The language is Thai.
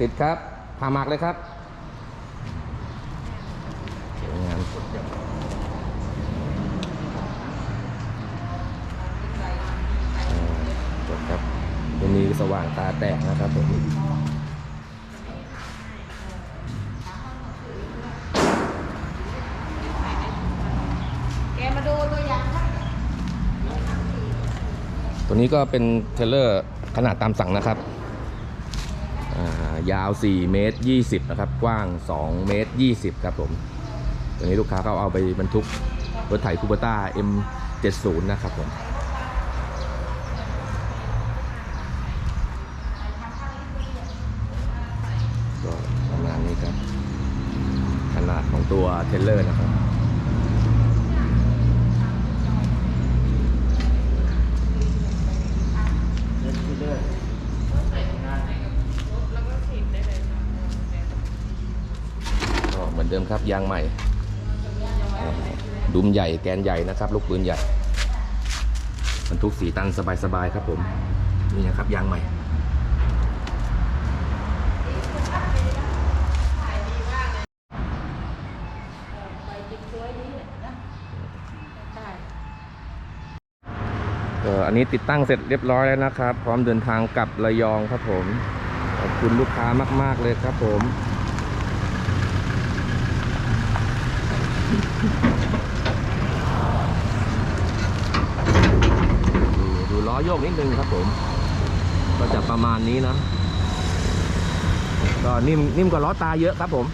ติดครับผ่าหมากเลยครับสวยงามอ่าจบครับตัวนี้สว่างตาแตกนะครับผมแกมาดูตัวอย่างครับตัวนี้ก็เป็นเทรลเลอร์ขนาดตามสั่งนะครับอ่ายาว 4 เมตร 20 นะครับ กว้าง 2 เมตร 20 ครับผมตัวนี้ลูกค้าก็เอาไปบรรทุกรถไถคูเปต้า M70 นะครับผมก็ประมาณนี้ครับ ขนาดของตัวเทเลอร์นะครับ ก็ เดิมครับยางใหม่ดุมใหญ่แกนใหญ่นะครับ ลูกปืนใหญ่บรรทุกสีตันสบายๆครับผม นี่นะครับยางใหม่อันนี้ติดตั้งเสร็จเรียบร้อยแล้วนะครับ พร้อมเดินทางกลับระยองครับผม ขอบคุณลูกค้ามาก ๆ เลยครับผม ดูดูล้อ โยกนิดนึงครับผม ก็จะประมาณนี้นะ ก็นิ่มนิ่มกว่าล้อตาเยอะครับผม